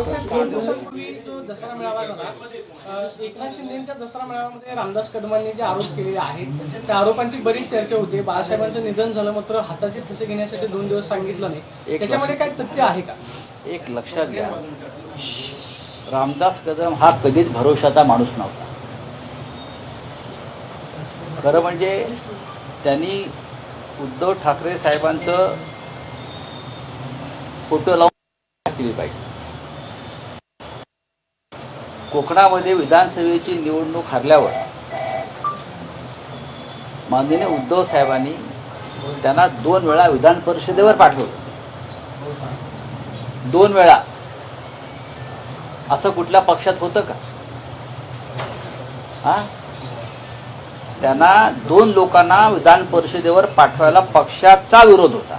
दोन दिवसांपूर्वी जो दसरा मेळावा झाला एकनाथ शिंदेच्या दसरा मेळाव्यामध्ये रामदास कदमांनी जे आरोप केलेले आहेत त्या आरोपांची बरीच चर्चा होती. बाळासाहेबांचं निधन झालं मात्र हाताचे ठसे घेण्यासाठी दोन दिवस सांगितलं नाही. त्याच्यामध्ये काय तथ्य आहे का? एक लक्षात घ्या. रामदास कदम हा कधीच भरोशाचा माणूस नव्हता. खरं म्हणजे त्यांनी उद्धव ठाकरे साहेबांचं फोटो लावून केली पाहिजे. कोकणामध्ये विधानसभेची निवडणूक हरल्यावर माननीय उद्धव साहेबांनी त्यांना दोन वेळा विधान परिषदेवर पाठवलं. दोन वेळा. असं कुठल्या पक्षात होतं का? हा? त्यांना दोन लोकांना विधान परिषदेवर पाठवायला पक्षाचा विरोध होता.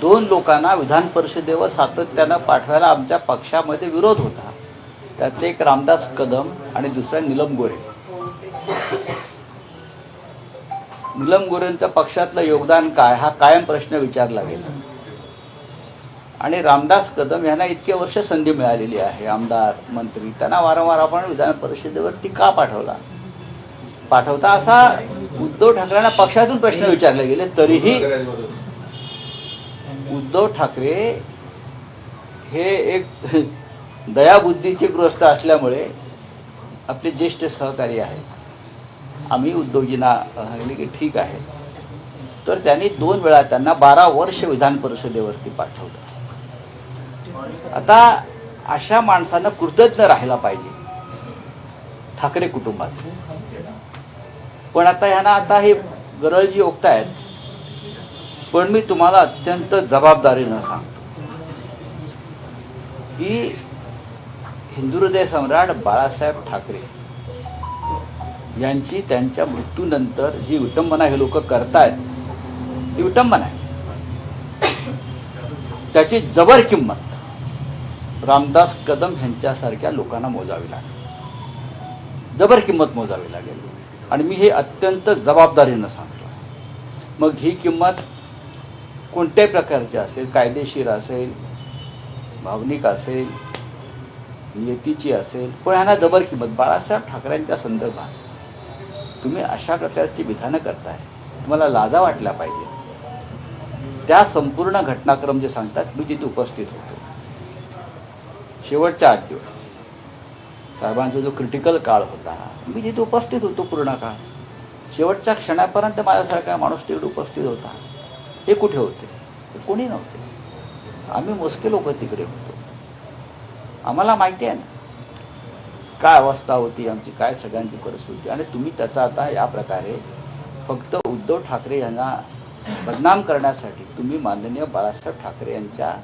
दोन लोकांना विधान परिषदेवर सातत्यानं पाठवायला आमच्या पक्षामध्ये विरोध होता. त्यातले एक रामदास कदम आणि दुसरा निलम गोरे निलम गोरेंचं पक्षातलं योगदान काय? हा कायम प्रश्न विचारला गेला. आणि रामदास कदम यांना इतके वर्ष संधी मिळालेली आहे. आमदार मंत्री त्यांना वारंवार आपण विधान परिषदेवरती का पाठवला. पाठवता असा उद्धव ठाकरेंना पक्षातून प्रश्न विचारले गेले तरीही उद्धव ठाकरे हे एक दयाबुद्धीचे ग्रस्त असल्यामुळे आपले ज्येष्ठ सहकारी आहेत. आम्ही उद्धवजींना सांगितले की ठीक आहे. तर त्यांनी दोन वेळा त्यांना बारा वर्ष विधान परिषदेवरती पाठवलं. आता अशा माणसानं कृतज्ञ राहायला पाहिजे. ठाकरे कुटुंबात. पण आता ह्यांना आता हे गरळजी ओकतायत. पण मी तुम्हाला अत्यंत जबाबदारीनं सांगतो. की हिंदू हृदय सम्राट बाळासाहेब ठाकरे यांची त्यांच्या मृत्यूनंतर जी विटंबना हे लोक करतायत ती विटंबना आहे. त्याची जबर किंमत रामदास कदम यांच्यासारख्या लोकांना मोजावी लागेल. जबर किंमत मोजावी लागेल. आणि मी हे अत्यंत जबाबदारीनं सांगतो. मग ही किंमत कोणत्याही प्रकारचे असेल कायदेशीर असेल भावनिक असेल नियतीची असेल पण ह्यांना जबर किंमत. बाळासाहेब ठाकरेंच्या संदर्भात तुम्ही अशा प्रकारची विधानं करताय. तुम्हाला लाजा वाटल्या पाहिजे. त्या संपूर्ण घटनाक्रम जे सांगतात मी तिथे उपस्थित होतो. शेवटच्या आठ दिवस. साहेबांचा जो क्रिटिकल काळ होता मी तिथे उपस्थित होतो पूर्ण काळ. शेवटच्या क्षणापर्यंत माझ्यासारखा माणूस तिकडे उपस्थित होता. हे कुठे होते? कोणी नव्हते. आम्ही मोजके लोक तिकडे होतो. आम्हाला माहिती आहे ना? काय अवस्था होती आमची काय सगळ्यांची परिस्थिती होती. आणि तुम्ही त्याचा आता या प्रकारे फक्त उद्धव ठाकरे यांना बदनाम करण्यासाठी तुम्ही माननीय बाळासाहेब ठाकरे यांच्या